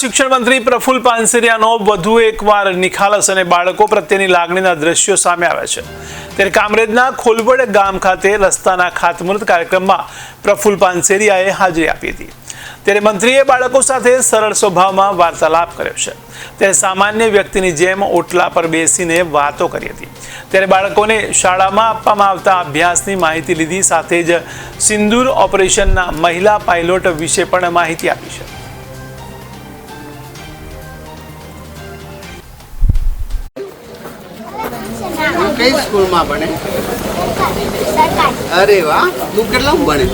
શિક્ષણ મંત્રી પ્રફુલ પાનસેરિયાનો વધુ એકવાર નિખાલસ અને બાળકો પ્રત્યેની લાગણીના દ્રશ્યો સામે આવ્યા છે. ત્યારે કામરેજના ખોલવડ ગામ ખાતે રસ્તાના ખાતમુહૂર્ત કાર્યક્રમમાં પ્રફુલ પાનસેરિયાએ હાજરી આપી હતી. ત્યારે મંત્રીએ બાળકો સાથે સરળ સ્વભાવમાં વાર્તાલાપ કર્યો છે. ત્યારે સામાન્ય વ્યક્તિની જેમ ઓટલા પર બેસીને વાતો કરી હતી. ત્યારે બાળકોને શાળામાં આપવામાં આવતા અભ્યાસની માહિતી લીધી સાથે જ સિંદૂર ઓપરેશનના મહિલા પાયલોટ વિશે પણ માહિતી આપી છે. કઈ સ્કૂલમાં ભણે? અરે વાહ તું કેટલામ ભણે?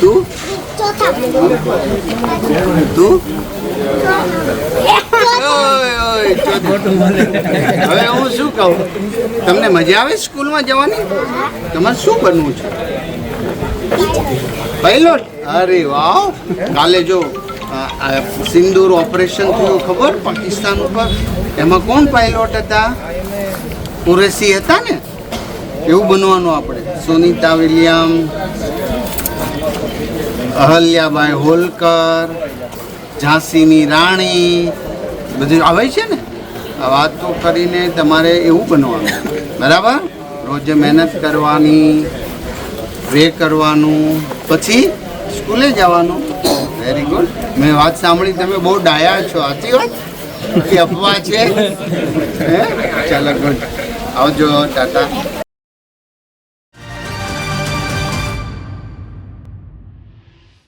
તું? તું? ઓય, ઓય, હવે હું શું કહું? તમને મજા આવે સ્કૂલમાં જવાની? તમારે શું બનવું છે? પાયલોટ અરે વાહ. કાલે જો સિંદૂર ઓપરેશન થયું ખબર? પાકિસ્તાન ઉપર. એમાં કોણ પાયલોટ હતા? કુરેશી હતા ને, એવું બનવાનું આપણે. સુનીતા વિલિયમ, અહલ્યાબાઈ હોલકર, ઝાંસીની રાણી, બધું આવે છે ને? આ વાતો કરીને તમારે એવું બનવાનું. બરાબર? રોજે મહેનત કરવાની પ્રે કરવાનું, પછી સ્કૂલે જવાનું. વેરી ગુડ મેં વાત સાંભળી, તમે બહુ ડાયા છો. સાચી વાત? અફવા છે. હે? ચાલો ગુડ આવજો ટાટા